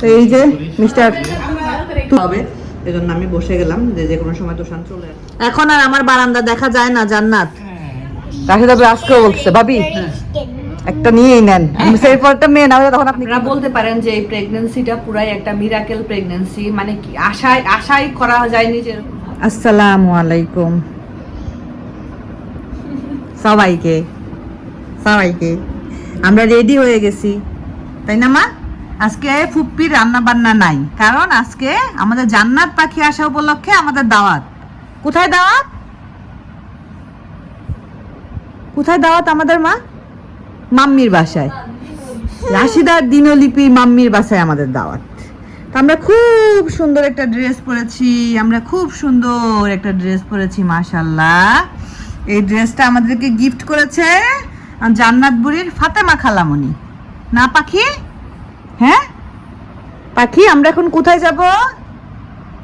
তো এই যে মিস্টার হবে এজন্য আমি বসে গেলাম যে যে কোনো সময় তুষান চলে এখন আর আমার বারান্দা দেখা যায় না জান্নাত। রাশিদা ভাই আজকেও বলছে ভাবি একটা নিয়েই নেন। পরটা মেয়ে না তখন আপনি আপনারা বলতে পারেন যে এই প্রেগন্যান্সিটা পুরাই একটা মিরাকেল প্রেগন্যান্সি মানে কি আশায় আশাই করা যায়নি যে আসসালামু আলাইকুম। সবাইকে সবাইকে। আমরা রেডি হয়ে গেছি। তাই না মা? আজকে ফুপ্পির রান্না বান্না নাই। কারণ আজকে আমাদের জান্নাত পাখি আসা উপলক্ষে আমাদের দাওয়াত। কোথায় দাওয়াত? কোথায় দাওয়াত আমাদের মা? মাম্মির বাসায়। রাশিদার দিনলিপি মাম্মির বাসায় আমাদের দাওয়াত। আমরা খুব সুন্দর একটা ড্রেস পরেছি, আমরা খুব সুন্দর একটা ড্রেস পরেছি মাশাল্লাহ এই ড্রেসটা আমাদেরকে গিফট করেছে জান্নাত বুড়ির ফাতেমা খালামণি। না পাখি? হ্যাঁ? পাখি, আমরা এখন কোথায় যাব?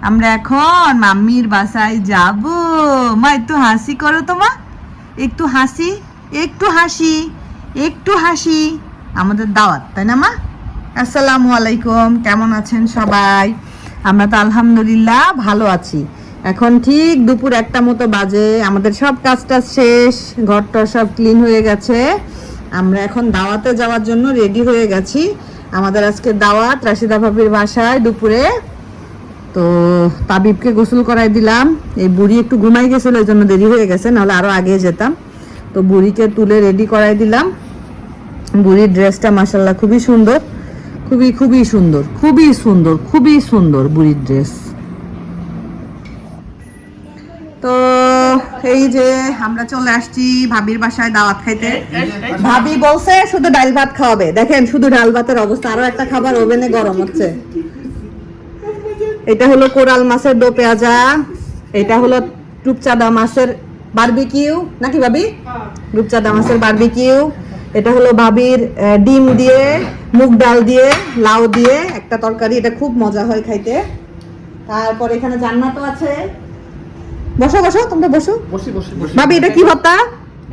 আমরা এখন মাম্মির বাসায় যাব। মা, একটু হাসি করো তো মা। একটু হাসি একটু হাসি একটু হাসি। আমাদের দাওয়াত, তাই না মা? আসসালামু আলাইকুম, কেমন আছেন সবাই? আমরা তো আলহামদুলিল্লাহ ভালো আছি। এখন ঠিক দুপুর একটা মতো বাজে, আমাদের সব কাজটা শেষ ঘরটা সব ক্লিন হয়ে গেছে। আমরা এখন দাওয়াতে যাওয়ার জন্য রেডি হয়ে গেছি। আমাদের আজকে দাওয়াত, রাশিদা ভাবির বাসায় দুপুরে। তো তাবিবকে গোসল করাই দিলাম। এই বুড়ি একটু ঘুমাই গেছিল ওই জন্য দেরি হয়ে গেছে, নাহলে আরও আগে যেতাম। তো বুড়িকে তুলে রেডি করাই দিলাম। বুড়ির ড্রেসটা মাসাল্লাহ খুবই সুন্দর। খুবই খুবই সুন্দর খুবই সুন্দর খুবই সুন্দর বুড়ির ড্রেস এই যে আমরা চলে আসছি ভাবির বাসায় দাওয়াত খাইতে। ভাবি বলছে শুধু ডাল ভাত খাওয়াবে। দেখেন শুধু ডাল ভাতের অবস্থা। আরও একটা খাবার ওভেনে গরম হচ্ছে। এটা হলো কোরাল মাছের দো পেঁয়াজা। এটা হলো রূপচাঁদা মাছের বারবিকিউ। নাকি ভাবি? রূপচাঁদা মাছের বারবিকিউ। এটা হলো ভাবির ডিম দিয়ে মুগ ডাল দিয়ে লাউ দিয়ে একটা তরকারি। এটা খুব মজা হয় খাইতে। তারপর এখানে জান্নাতও আছে। বসো বসো তোমরা বসো। বসি বসি বসি। ভাবি এটা কি ভর্তা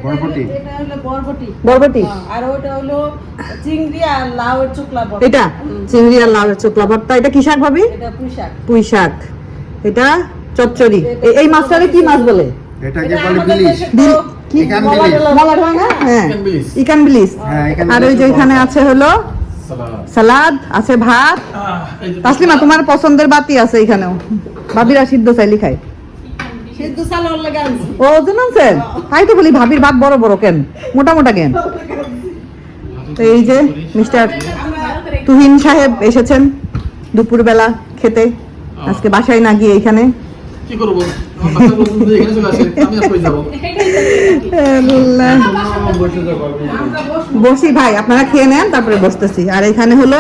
বরবটি এটা হলো বরবটি বরবটি আর ওটা হলো চিংড়ি আর লাউয়ের চোকলা বরবটি এটা চিংড়ি আর লাউ চোকলা ভর্তা। এটা কি শাক ভাবি? এটা পুঁইশাক পুঁই শাক। এটা চচ্চড়ি। এই মাছটারে কি মাছ বলে? এটাকে বলে বিলিশ। কি? ইকান বিলিশ। বলা হয় না? হ্যাঁ। ইকান বিলিশ। আর ওই যে এখানে আছে হলো সালাদ আছে ভাত। তাসলিমা তোমার পছন্দের বাতি আছে এখানেও। ভাবিরা সিদ্ধ চাইলি খায়। ও জানাচ্ছেন তাই তো বলি ভাবির ভাত বড় বড় কেন? মোটা মোটা কেন? তো এই যে মিস্টার তুহিন সাহেব এসেছেন দুপুরবেলা খেতে। আজকে বাসায় না গিয়ে এখানে। কি করব? আমার বাচ্চা বলছে যে এখানে চলে আসে আমি আর কই যাব? আল্লাহ। বসে ভাই আপনারা খেয়ে নেন তারপরে বসতেছি। আর এখানে হলো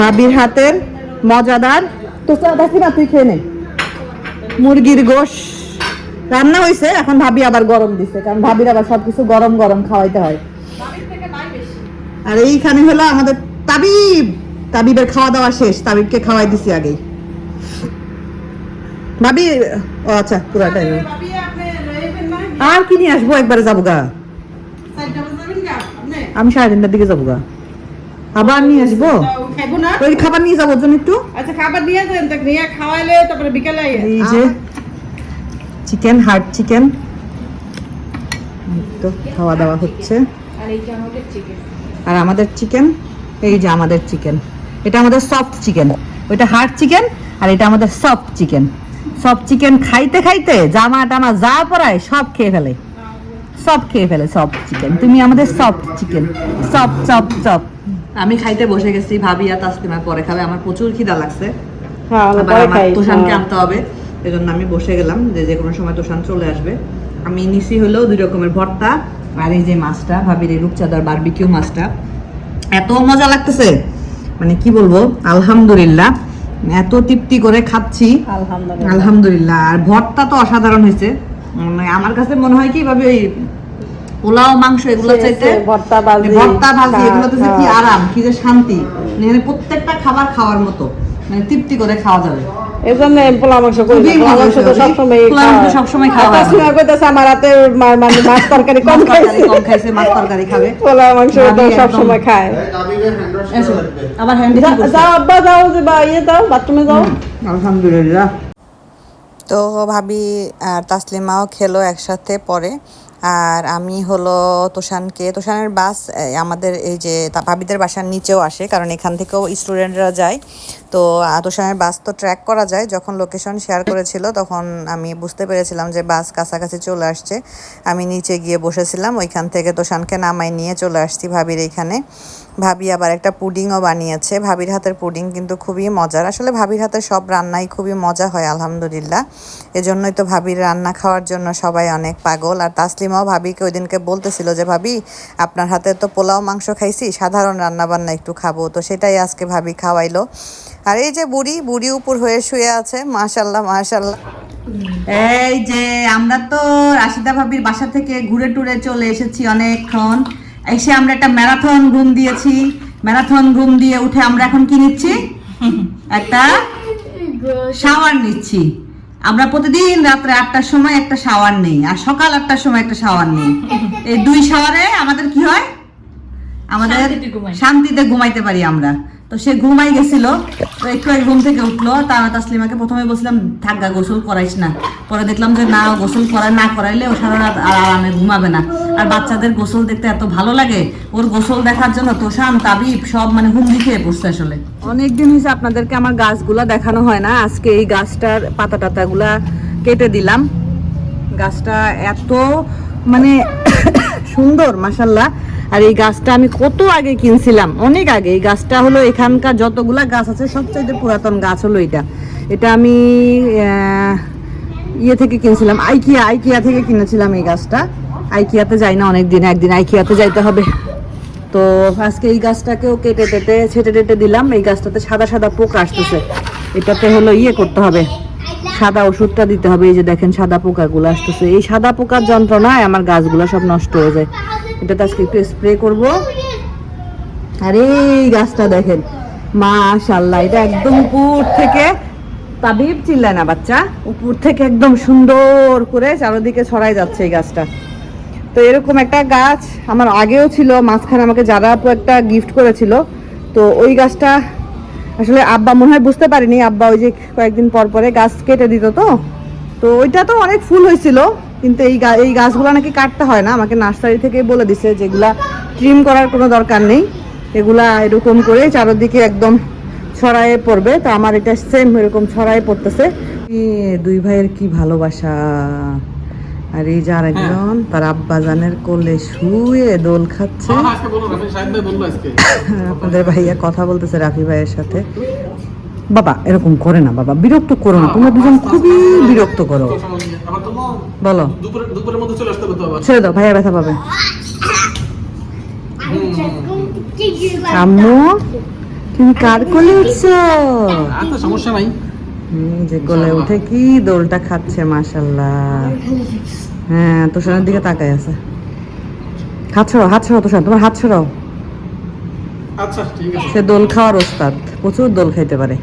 ভাবির হাতের মজাদার তো তুই খেয়ে নে। মুরগির গোশ। রান্না হয়েছে এখন ভাবি আবার গরম দিছে কারণ ভাবির আবার সবকিছু গরম গরম খাওয়াইতে হয়। আর এইখানে হলো আমাদের তাবিব। তাবিবের খাওয়া দাওয়া শেষ তাবিবকে খাওয়াই দিছি আগেই। ভাবি ও আচ্ছা পুরাটাই আর কি নিয়ে আসব একবারে যাব গা। আমি সাড়ে তিনটার দিকে যাব গা। আবার নিয়ে আসব? ওই খাবার নিয়ে যাব ওর জন্য একটু। আচ্ছা খাবার নিয়ে যান নিয়ে খাওয়াইলে তারপরে বিকালে এই যে চিকেন হার্ড চিকেন। তো খাওয়া দাওয়া হচ্ছে। আর আমাদের চিকেন আর আমাদের চিকেন এই যে আমাদের চিকেন। এটা আমাদের সফট চিকেন। ওইটা হার্ড চিকেন আর এটা আমাদের সফট চিকেন। সফট চিকেন খাইতে খাইতে জামা টামা যা পরায় সব খেয়ে ফেলে। সব খেয়ে ফেলে সফট চিকেন। তুমি আমাদের soft chicken. Soft soft soft আমি খাইতে বসে গেছি ভাবি আর তাসলিমা পরে খাবে। আমার প্রচুর খিদা লাগছে। আবার আমার তোষানকে আনতে হবে। এই জন্য আমি বসে গেলাম যে যে কোনো সময় তোষান চলে আসবে। আমি নিছি হলো দুই রকমের ভর্তা আর এই যে মাছটা ভাবির এই রূপচাঁদার বারবিকিউ মাছটা। এত মজা লাগতেছে। মানে কি বলব? আলহামদুলিল্লাহ। এত তৃপ্তি করে খাচ্ছি। আলহামদুলিল্লাহ। আর ভর্তা তো অসাধারণ হয়েছে। মানে আমার কাছে মনে হয় কি ভাবে ওই পোলাও মাংস এগুলো চাইতে ভর্তা ভাজি এগুলো তো কি আরাম কি যে শান্তি। মানে প্রত্যেকটা খাবার খাওয়ার মতো। মানে তৃপ্তি করে খাওয়া যাবে। এই জন্য পোলা মাংস করি খুবই পোলা মাংস তো সবসময় সবসময় খাওয়া। হয়। কইতাছে আমার মা- মানে মাছ তরকারি কম খাইছে। কম খাইছে মাছ তরকারি খাবে। পোলা মাংস তো সবসময় খায়। আবার হ্যান্ডি যাও আব্বা যাও যে বা ইয়ে যাও বাথরুমে যাও। আলহামদুলিল্লাহ। তো ভাবি আর তাসলিমাও খেলো একসাথে পরে। আর আমি হলো তোষানকে, তোষানের বাস আমাদের এই যে ভাবিদের বাসার নিচেও আসে, কারণ এখান থেকেও স্টুডেন্টরা যায়। তো তোষানের বাস তো ট্র্যাক করা যায়, যখন লোকেশন শেয়ার করেছিল, তখন আমি বুঝতে পেরেছিলাম যে বাস কাছাকাছি চলে আসছে। আমি নিচে গিয়ে বসেছিলাম, ওইখান থেকে তোষানকে নামাই নিয়ে চলে আসছি ভাবির এইখানে ভাবি আবার একটা পুডিংও বানিয়েছে। ভাবির হাতের পুডিং কিন্তু খুবই মজার। আসলে ভাবির হাতের সব রান্নাই খুবই মজা হয়, আলহামদুলিল্লাহ। এজন্যই তো ভাবির রান্না খাওয়ার জন্য সবাই অনেক পাগল। আর তাসলিমাও ভাবিকে ওই দিনকে বলতেছিল যে, ভাবি, আপনার হাতে তো পোলাও, মাংস খাইছি, সাধারণ রান্না বান্না একটু খাব। তো সেটাই আজকে ভাবি খাওয়াইলো। আর এই যে বুড়ি বুড়ি উপর হয়ে শুয়ে আছে মাশাল্লাহ মাশাল্লাহ এই যে আমরা তো রাশিদা ভাবির বাসা থেকে ঘুরে টুরে চলে এসেছি অনেকক্ষণ। এসে আমরা একটা ম্যারাথন ঘুম দিয়েছি। ম্যারাথন ঘুম দিয়ে উঠে আমরা এখন কি নিচ্ছি? একটা শাওয়ার নিচ্ছি। আমরা প্রতিদিন রাত্রে আটটার সময় একটা শাওয়ার নেই আর সকাল আটটার সময় একটা শাওয়ার নেই। এই দুই শাওয়ারে আমাদের কি হয়? আমাদের শান্তিতে ঘুমাইতে পারি আমরা। তো সে ঘুমাই গেছিল তো একটু ঘুম থেকে উঠল। তা আমি তাসলিমাকে প্রথমে বলছিলাম থাকা গোসল করাইস না। পরে দেখলাম যে, না, গোসল করায়, না করাইলে ও সারা রাত আর আরামে ঘুমাবে না। আর বাচ্চাদের গোসল দেখতে এত ভালো লাগে, ওর গোসল দেখার জন্য তোষান, তাবিব সব মানে হুমড়ি খেয়ে পড়ছে আসলে। অনেকদিন হয়েছে আপনাদেরকে আমার গাছগুলা দেখানো হয় না, আজকে এই গাছটার পাতা টাতাগুলা কেটে দিলাম। গাছটা এত মানে সুন্দর মাসাল্লাহ আর এই গাছটা আমি কত আগে কিনছিলাম, অনেক আগে। এই গাছটা হলো এখানকার যতগুলা গাছ আছে, সবচাইতে পুরাতন গাছ হলো এটা। এটা আমি ইয়ে থেকে কিনছিলাম। আইকিয়া আইকিয়া থেকে কিনেছিলাম এই গাছটা। আইকিয়াতে যাই না অনেক দিন একদিন আইকিয়াতে যাইতে হবে। তো আজকে এই গাছটাকেও কেটে টেটে, ছেটে টেটে দিলাম। এই গাছটাতে সাদা সাদা পোকা আসতেছে। এটাতে হলো ইয়ে করতে হবে। সাদা ওষুধটা দিতে হবে। এই যে দেখেন সাদা পোকাগুলো আসতেছে। এই সাদা পোকার যন্ত্রণায় আমার গাছগুলো সব নষ্ট হয়ে যায়। এটাতে আজকে একটু স্প্রে করব। আর এই গাছটা দেখেন। মাশাল্লাহ এটা একদম উপর থেকে তাবিব চিল্লায় না, বাচ্চা। উপর থেকে একদম সুন্দর করে চারিদিকে ছড়াই যাচ্ছে এই গাছটা। তো এরকম একটা গাছ আমার আগেও ছিল, মাঝখানে আমাকে যারা একটা গিফট করেছিল। তো ওই গাছটা আসলে আব্বা মনে হয় বুঝতে পারিনি, আব্বা ওই যে কয়েকদিন পর পরে গাছ কেটে দিত তো। তো ওইটা তো অনেক ফুল হয়েছিল, কিন্তু এই গা- এই গাছগুলো নাকি কাটতে হয় না। আমাকে নার্সারি থেকে বলে দিছে যেগুলা ট্রিম করার কোনো দরকার নেই। এগুলা এরকম করে চারোদিকে একদম ছড়ায়ে পড়বে তো আমার এটা সেম এরকম ছড়ায়ে পড়তেছে। দুই ভাইয়ের কি ভালোবাসা। আর এই যে আরেকজন তার আব্বা জানের কোলে শুয়ে দোল খাচ্ছে। হ্যাঁ, আপনাদের ভাইয়া কথা বলতেছে রাফি ভাইয়ের সাথে। বাবা এরকম করে না বাবা বিরক্ত করো না তোমরা দুজন খুবই বিরক্ত করো। বলো। ছেড়ে দাও ভাইয়া ব্যথা পাবে। আম্মু? তুমি কার কোলে উঠছো? সমস্যা নাই। যে কোলে উঠে কি দোলটা খাচ্ছে মাশাল্লাহ হ্যাঁ তোষানের দিকে তাকায় আছে। হাত ছড়াও হাত ছড়াও তোষান তোমার হাত ছড়াও আচ্ছা ঠিক আছে। সে দোল খাওয়ার ওস্তাদ প্রচুর দোল খাইতে পারে।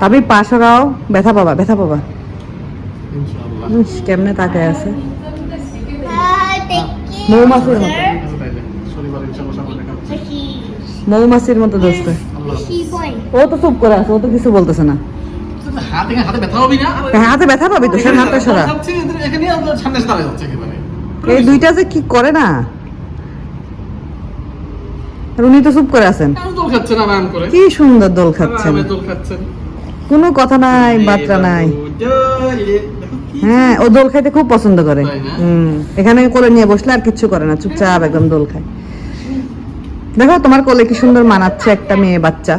তবে পাশরাও ব্যথা পাবা ব্যথা পাবা। ইনশাআল্লাহ। কেমনে তাকায় আছে। মৌমাছির মতো মৌমাছির মতো দোস্ত ও তো চুপ করে আছে ও তো কিছু বলতেছে না হাতে হাতে ব্যথা হ্যাঁ, পাবি তো হাতটা সরা সামনে একেবারে এই দুইটা যে কি করে না আর উনি তো চুপ করে আছেন করে কি সুন্দর দোল খাচ্ছেন কোনো কথা নাই বার্তা নাই হ্যাঁ ও দোল খাইতে খুব পছন্দ করে? হুম এখানে কোলে নিয়ে বসলে আর কিচ্ছু করে না চুপচাপ একদম দোল খায় দেখো তোমার কোলে কি সুন্দর মানাচ্ছে একটা মেয়ে বাচ্চা।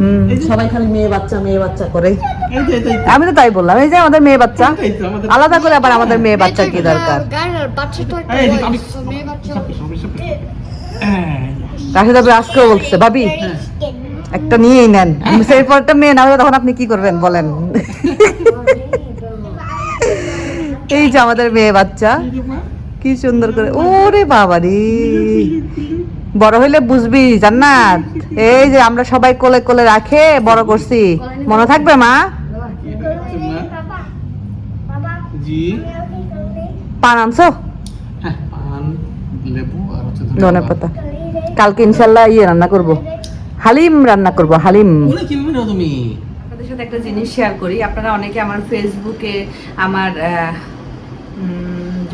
হুম সবাই খালি মেয়ে বাচ্চা মেয়ে বাচ্চা করে। আমি তো তাই বললাম এই যে আমাদের মেয়ে বাচ্চা। আলাদা করে আবার আমাদের মেয়ে বাচ্চা কি দরকার? একটা রাশিদ আপনি আজকেও বলতেছে ভাবি একটা নিয়েই নেন। সেই পরটা মেয়ে না হলে তখন আপনি কি করবেন বলেন। এই যে আমাদের মেয়ে বাচ্চা কি সুন্দর করে ওরে বাবা রে বড় হইলে বুঝবি জান্নাত। এই যে আমরা সবাই কোলে কোলে রাখে বড় করছি। মনে থাকবে মা? জি। পান আনছো? হ্যাঁ পান লেবু আর হচ্ছে ধনে পাতা। কালকে ইনশাল্লাহ ইয়ে রান্না করব। হালিম রান্না করব হালিম। তুমি? আপনাদের সাথে একটা জিনিস শেয়ার করি। আপনারা অনেকে আমার ফেসবুকে আমার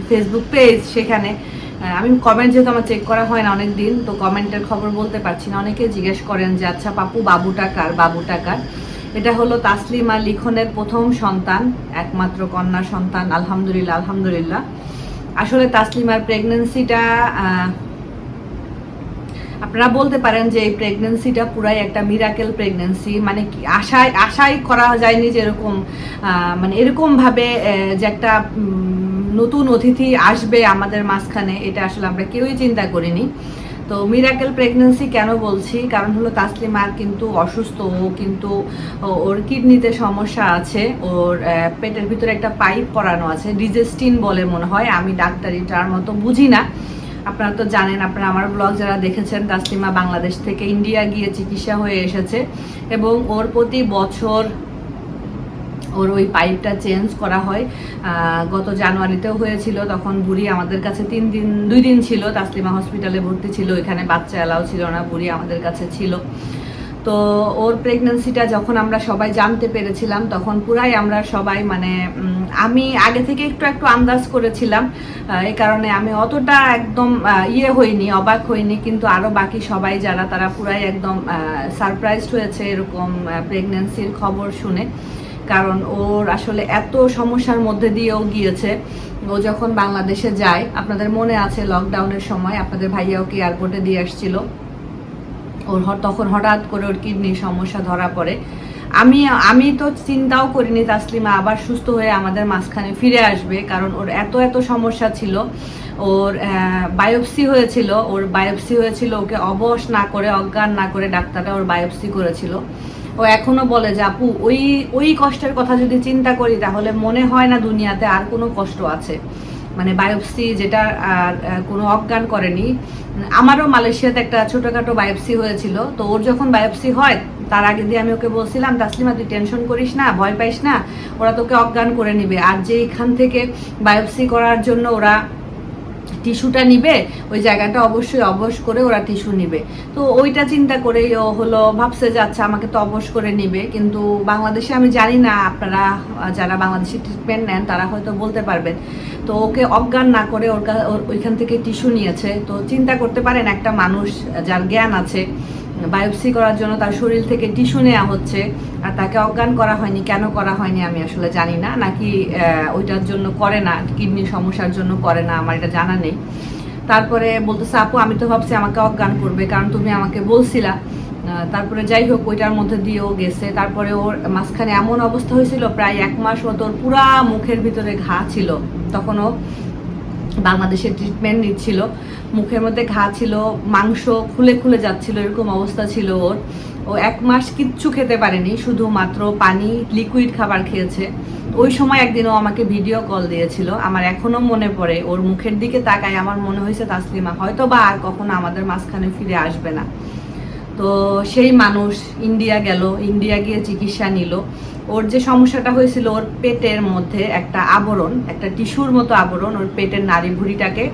ফেসবুক পেজ সেখানে আমি কমেন্ট যেহেতু আমার চেক করা হয় না অনেক দিন তো কমেন্টের খবর বলতে পারছি না। অনেকে জিজ্ঞেস করেন যে আচ্ছা পাপু বাবু টাকার বাবু টাকার এটা হলো তাসলিমা লিখনের প্রথম সন্তান, একমাত্র কন্যা সন্তান, আলহামদুলিল্লাহ আলহামদুলিল্লাহ। আসলে তাসলিমার প্রেগনেন্সিটা আপনারা বলতে পারেন যে এই প্রেগনেন্সিটা পুরাই একটা মিরাকেল প্রেগনেন্সি মানে কি আশায়, আশাই করা যায়নি যে এরকম মানে এরকম ভাবে যে একটা নতুন অতিথি আসবে আমাদের মাঝখানে, এটা আসলে আমরা কেউই চিন্তা করিনি। তো মিরাকেল প্রেগনেন্সি কেন বলছি? কারণ হলো তাসলিমার কিন্তু অসুস্থ, ও কিন্তু ওর কিডনিতে সমস্যা আছে, ওর পেটের ভিতরে একটা পাইপ পরানো আছে ডিজেস্টিন বলে মনে হয়, আমি ডাক্তারি ডাক্তারিটার মতো বুঝি না। আপনারা তো জানেন, আপনারা আমার ব্লগ যারা দেখেছেন, তাসলিমা বাংলাদেশ থেকে ইন্ডিয়া গিয়ে চিকিৎসা হয়ে এসেছে এবং ওর প্রতি বছর ওর ওই পাইপটা চেঞ্জ করা হয়। গত জানুয়ারিতেও হয়েছিল, তখন বুড়ি আমাদের কাছে তিন দিন, দুই দিন ছিল, তাসলিমা হসপিটালে ভর্তি ছিল, এখানে বাচ্চা এলাও ছিল না, বুড়ি আমাদের কাছে ছিল। তো ওর প্রেগনেন্সিটা যখন আমরা সবাই জানতে পেরেছিলাম, তখন পুরাই আমরা সবাই মানে আমি আগে থেকে একটু একটু আন্দাজ করেছিলাম। এই কারণে আমি অতটা একদম ইয়ে হইনি, অবাক হইনি, কিন্তু আরও বাকি সবাই যারা, তারা পুরাই একদম সারপ্রাইজড হয়েছে এরকম প্রেগনেন্সির খবর শুনে। কারণ ওর আসলে এত সমস্যার মধ্যে দিয়েও গিয়েছে। ও যখন বাংলাদেশে যায়, আপনাদের মনে আছে লকডাউনের সময় আপনাদের ভাইয়া ওকে এয়ারপোর্টে দিয়ে আসছিল। ওর তখন হঠাৎ করে ওর কিডনির সমস্যা ধরা পড়ে। আমি আমি তো চিন্তাও করিনি তাসলিমা, আবার সুস্থ হয়ে আমাদের মাঝখানে ফিরে আসবে, কারণ ওর এত এত সমস্যা ছিল। ওর বায়োপসি হয়েছিল, ওর বায়োপসি হয়েছিল, ওকে অবশ না করে, অজ্ঞান না করে ডাক্তাররা ওর বায়োপসি করেছিল। ও এখনও বলে যে, আপু, ওই ওই কষ্টের কথা যদি চিন্তা করি, তাহলে মনে হয় না দুনিয়াতে আর কোনো কষ্ট আছে। মানে বায়োপসি যেটা আর কোনো অজ্ঞান করেনি। আমারও মালয়েশিয়াতে একটা ছোটোখাটো বায়োপসি হয়েছিল। তো ওর যখন বায়োপসি হয়, তার আগে দিয়ে আমি ওকে বলছিলাম, তাসলিমা, তুই টেনশন করিস না, ভয় পাইস না, ওরা তোকে অজ্ঞান করে নিবে। আর যে এখান থেকে বায়োপসি করার জন্য ওরা টিস্যুটা নিবে, ওই জায়গাটা অবশ্যই অবশ করে ওরা টিস্যু নিবে। তো ওইটা চিন্তা করেই ও হলো ভাবছে যে আচ্ছা আমাকে তো অবশ করে নিবে। কিন্তু বাংলাদেশে আমি জানি না, আপনারা যারা বাংলাদেশে ট্রিটমেন্ট নেন, তারা হয়তো বলতে পারবেন। তো ওকে অজ্ঞান না করে ওর ওইখান থেকে টিস্যু নিয়েছে। তো চিন্তা করতে পারেন একটা মানুষ, যার জ্ঞান আছে বায়োপসি করার জন্য তার শরীর থেকে টিস্যু নেওয়া হচ্ছে, আর তাকে অজ্ঞান করা হয়নি, কেন করা হয়নি আমি আসলে জানি না। নাকি ওইটার জন্য করে না, কিডনির সমস্যার জন্য করে না, আমার এটা জানা নেই। তারপরে বলতেছে, আপু, আমি তো ভাবছি আমাকে অজ্ঞান করবে, কারণ তুমি আমাকে বলছিলা। তারপরে যাই হোক, ওইটার মধ্যে দিয়েও গেছে। তারপরে ওর মাঝখানে এমন অবস্থা হয়েছিল, প্রায় এক মাস মতো ওর পুরা মুখের ভিতরে ঘা ছিল। তখনও বাংলাদেশে ট্রিটমেন্ট নিচ্ছিল। মুখের মধ্যে ঘা ছিল, মাংস খুলে খুলে যাচ্ছিল, এরকম অবস্থা ছিল ওর। ও এক মাস কিচ্ছু খেতে পারেনি, শুধুমাত্র পানি লিকুইড খাবার খেয়েছে। ওই সময় একদিন ও আমাকে ভিডিও কল দিয়েছিল। আমার এখনও মনে পড়ে, ওর মুখের দিকে তাকায় আমার মনে হয়েছে, তাসলিমা হয়তো বা আর কখনো আমাদের মাঝখানে ফিরে আসবে না। তো সেই মানুষ ইন্ডিয়া গেল, ইন্ডিয়া গিয়ে চিকিৎসা নিল। ওর যে সমস্যাটা হয়েছিল, ওর পেটের মধ্যে একটা আবরণ, একটা টিস্যুর মতো আবরণ ওর পেটের নাড়ি ভুঁড়িটাকে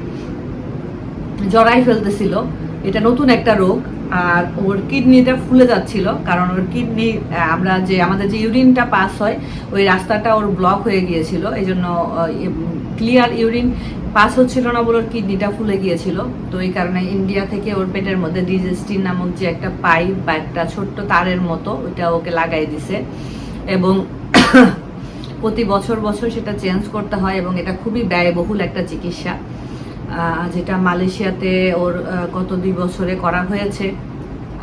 জড়াই ফেলতেছিল। এটা নতুন একটা রোগ, আর ওর কিডনিটা ফুলে যাচ্ছিল, কারণ ওর কিডনি আমরা যে, আমাদের যে ইউরিনটা পাস হয়, ওই রাস্তাটা ওর ব্লক হয়ে গিয়েছিল এই জন্য ক্লিয়ার ইউরিন পাস হচ্ছিল না বলে ওর কিডনিটা ফুলে গিয়েছিল। তো এই কারণে ইন্ডিয়া থেকে ওর পেটের মধ্যে ডিজেস্টিন নামক যে একটা পাইপ বা একটা ছোট্ট তারের মতো, ওইটা ওকে লাগাই দিছে। এবং প্রতি বছর বছর সেটা চেঞ্জ করতে হয় এবং এটা খুবই ব্যয়বহুল একটা চিকিৎসা। যেটা মালয়েশিয়াতে ওর গত দুই বছরে করা হয়েছে।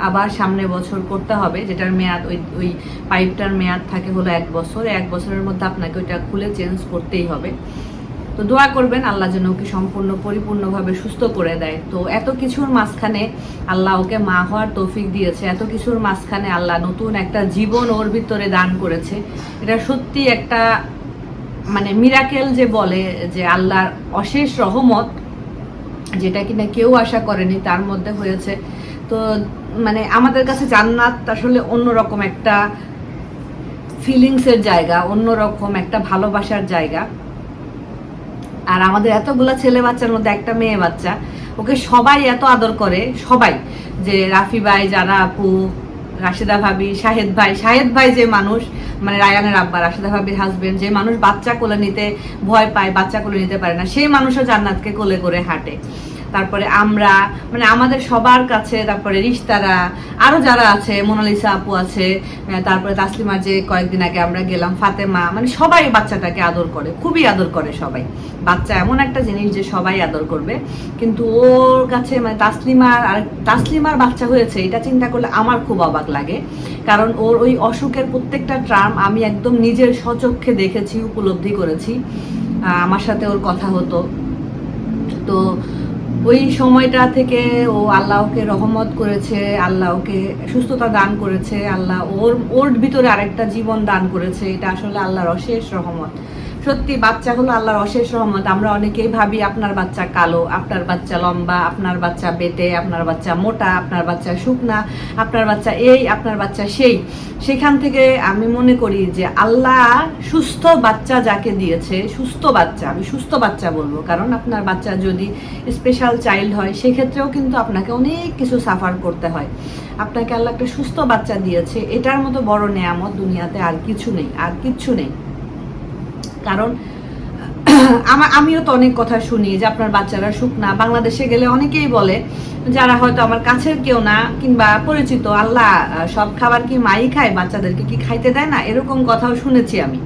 আবার সামনে বছর করতে হবে, যেটার মেয়াদ ওই ওই পাইপটার মেয়াদ থাকে হলো এক বছর। এক বছরের মধ্যে আপনাকে ওইটা খুলে চেঞ্জ করতেই হবে। তো দোয়া করবেন, আল্লাহ যেন ওকে সম্পূর্ণ পরিপূর্ণভাবে সুস্থ করে দেয়। তো এত কিছুর মাঝখানে আল্লাহ ওকে মা হওয়ার তৌফিক দিয়েছে, এত কিছুর মাঝখানে আল্লাহ নতুন একটা জীবন ওর ভিতরে দান করেছে। এটা সত্যি একটা মানে মিরাকেল যে বলে যে আল্লাহর অশেষ রহমত, যেটা কিনা কেউ আশা করেনি, তার মধ্যে হয়েছে। তো মানে আমাদের কাছে জান্নাত আসলে অন্যরকম একটা ফিলিংসের জায়গা, অন্যরকম একটা ভালোবাসার জায়গা। আর আমাদের এতগুলো ছেলে বাচ্চার মধ্যে একটা মেয়ে বাচ্চা, ওকে সবাই এত আদর করে, সবাই, যে রাফি ভাই যারা আপু, রাশেদা ভাবি, শাহেদ ভাই শাহেদ ভাই যে মানুষ মানে রায়ানের আব্বা, রাশেদা ভাবির হাজবেন্ড যে মানুষ বাচ্চা কোলে নিতে ভয় পায়, বাচ্চা কোলে নিতে পারে না, সেই মানুষও জান্নাতকে কোলে করে হাঁটে। তারপরে আমরা মানে আমাদের সবার কাছে, তারপরে রিশতারা, আরও যারা আছে, মোনালিসা আপু আছে তারপরে তাসলিমা যে কয়েকদিন আগে আমরা গেলাম, ফাতেমা মানে সবাই বাচ্চাটাকে আদর করে, খুবই আদর করে সবাই। বাচ্চা এমন একটা জিনিস যে সবাই আদর করবে, কিন্তু ওর কাছে মানে তাসলিমার, আর তাসলিমার বাচ্চা হয়েছে, এটা চিন্তা করলে আমার খুব অবাক লাগে। কারণ ওর ওই অসুখের প্রত্যেকটা ট্রাম আমি একদম নিজের সচক্ষে দেখেছি, উপলব্ধি করেছি। আমার সাথে ওর কথা হতো। তো ওই সময়টা থেকে ও আল্লাহকে রহমত করেছে, আল্লাহকে সুস্থতা দান করেছে, আল্লাহ ওর ওর ভিতরে আরেকটা জীবন দান করেছে। এটা আসলে আল্লাহর অশেষ রহমত। সত্যি বাচ্চা হলো আল্লাহর অশেষ রহমত। আমরা অনেকেই ভাবি আপনার বাচ্চা কালো, আপনার বাচ্চা লম্বা, আপনার বাচ্চা বেটে, আপনার বাচ্চা মোটা, আপনার বাচ্চা শুকনা, আপনার বাচ্চা এই, আপনার বাচ্চা সেই। সেখান থেকে আমি মনে করি যে আল্লাহ সুস্থ বাচ্চা যাকে দিয়েছে, সুস্থ বাচ্চা, আমি সুস্থ বাচ্চা বলব। কারণ আপনার বাচ্চা যদি স্পেশাল চাইল্ড হয়, সেক্ষেত্রেও কিন্তু আপনাকে অনেক কিছু সাফার করতে হয়। আপনাকে আল্লাহ একটা সুস্থ বাচ্চা দিয়েছে, এটার মতো বড় নেয়ামত দুনিয়াতে আর কিছু নেই, আর কিচ্ছু নেই। কারণ, আমা- আমিও তো অনেক কথা শুনি যে আপনার বাচ্চারা শুকনা বাংলাদেশে গেলে অনেকেই বলে যারা হয়তো আমার কাছের কেউ না কিংবা পরিচিত, আল্লাহ, সব খাবার কি মাই খায়? বাচ্চাদেরকে কি খাইতে দেয় না? এরকম কথাও শুনেছি আমি।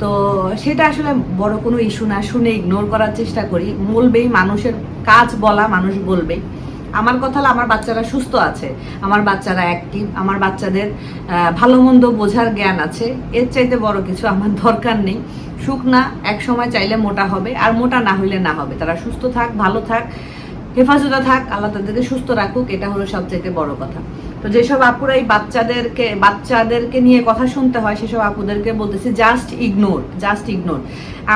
তো সেটা আসলে বড় কোনো ইস্যু না, শুনে ইগনোর করার চেষ্টা করি। বলবেই, মানুষের কাজ বলা, মানুষ বলবেই। আমার কথা আমার বাচ্চারা সুস্থ আছে। আমার বাচ্চারা অ্যাক্টিভ আমার বাচ্চাদের ভালো মন্দ বোঝার জ্ঞান আছে। এর চাইতে বড় কিছু আমার দরকার নেই। শুকনা, এক সময় চাইলে মোটা হবে, আর মোটা না হইলে না হবে। তারা সুস্থ থাক, ভালো থাক, হেফাজতে থাক, আল্লাহ তাদেরকে সুস্থ রাখুক, এটা হলো সবচাইতে বড় কথা। তো যেসব আপুরা এই বাচ্চাদেরকে বাচ্চাদেরকে নিয়ে কথা শুনতে হয়, সেসব আপুদেরকে বলতেছি, জাস্ট ইগনোর জাস্ট ইগনোর।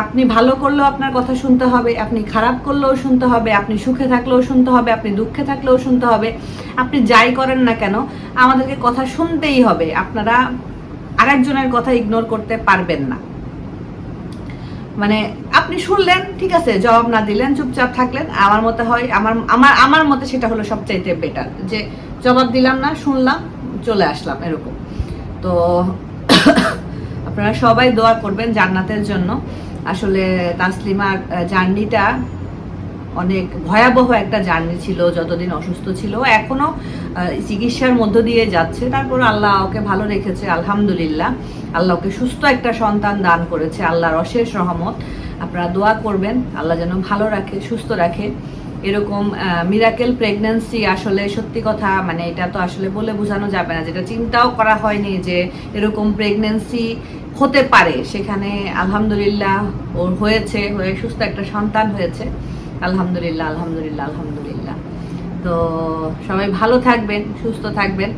আপনি ভালো করলেও আপনার কথা শুনতে হবে, আপনি খারাপ করলেও শুনতে হবে, আপনি সুখে থাকলেও শুনতে হবে, আপনি দুঃখে থাকলেও শুনতে হবে। আপনি যাই করেন না কেন, আমাদেরকে কথা শুনতেই হবে। আপনারা আরেকজনের কথা ইগনোর করতে পারবেন না। মানে আপনি শুনলেন, ঠিক আছে, জবাব না দিলেন, চুপচাপ থাকলেন। আমার মতে হয়, আমার আমার আমার মতে সেটা হলো সবচাইতে বেটার যে জবাব দিলাম না, শুনলাম, চলে আসলাম, এরকম। তো আপনারা সবাই দোয়া করবেন জান্নাতের জন্য। আসলে তাসলিমার জার্নিটা অনেক ভয়াবহ একটা জার্নি ছিল, যতদিন অসুস্থ ছিল। ও এখনও চিকিৎসার মধ্য দিয়ে যাচ্ছে। তারপর আল্লাহ ওকে ভালো রেখেছে, আলহামদুলিল্লাহ। আল্লাহ ওকে সুস্থ একটা সন্তান দান করেছে, আল্লাহর অশেষ রহমত। আপনারা দোয়া করবেন, আল্লাহ যেন ভালো রাখে, সুস্থ রাখে। এরকম মিরাকেল প্রেগন্যান্সি আসলে সত্যি কথা মানে এটা তো আসলে বলে বোঝানো যাবে না। যেটা চিন্তাও করা হয়নি যে এরকম প্রেগন্যান্সি হতে পারে। সেখানে আলহামদুলিল্লাহ ওর হয়েছে, হয়ে সুস্থ একটা সন্তান হয়েছে। আলহামদুলিল্লাহ আলহামদুলিল্লাহ আলহামদুলিল্লাহ। তো সবাই ভালো থাকবেন, সুস্থ থাকবেন।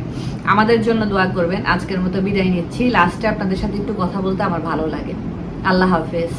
আমাদের জন্য দোয়া করবেন। আজকের মতো বিদায় নিচ্ছি। লাস্টে আপনাদের সাথে একটু কথা বলতে আমার ভালো লাগে। আল্লাহ হাফেজ।